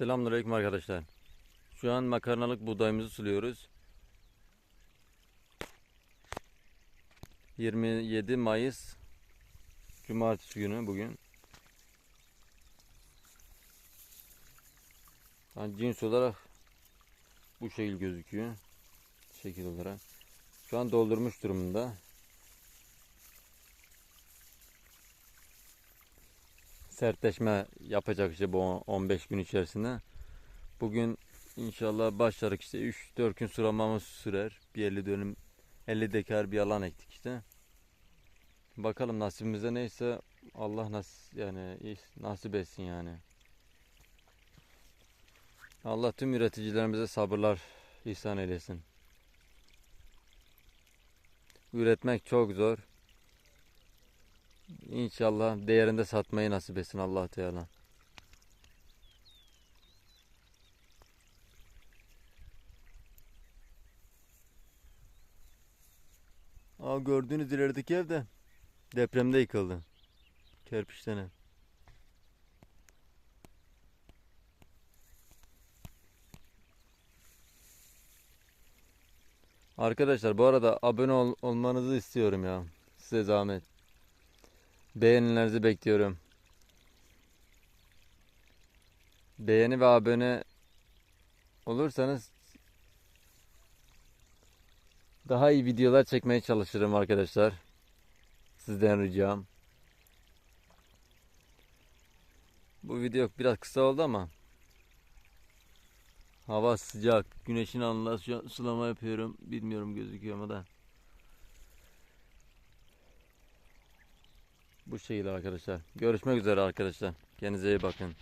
Selamünaleyküm arkadaşlar. Şu an makarnalık buğdayımızı suluyoruz. 27 Mayıs Cumartesi günü bugün. Yani cins olarak bu şekil gözüküyor. Şekil olarak. Şu an doldurmuş durumunda. Sertleşme yapacak işte bu 15 gün içerisinde. Bugün inşallah başladık işte 3-4 gün sulamamız sürer. Bir 50 dönüm 50 dekar bir alan ektik işte. Bakalım nasibimize neyse Allah nas yani nasip etsin yani. Allah tüm üreticilerimize sabırlar ihsan eylesin. Üretmek çok zor. İnşallah değerinde satmayı nasip etsin Allah Teala. Aa gördüğünüz ilerideki ev de depremde yıkıldı. Kerpiçten ev. Arkadaşlar bu arada abone ol- olmanızı istiyorum ya. Size zahmet. Beğenilerinizi bekliyorum. Beğeni ve abone olursanız daha iyi videolar çekmeye çalışırım arkadaşlar. Sizden ricam. Bu video biraz kısa oldu ama hava sıcak. Güneşin alnında su- sulama yapıyorum. Bilmiyorum gözüküyor mu da. Bu şekilde arkadaşlar. Görüşmek üzere arkadaşlar. Kendinize iyi bakın.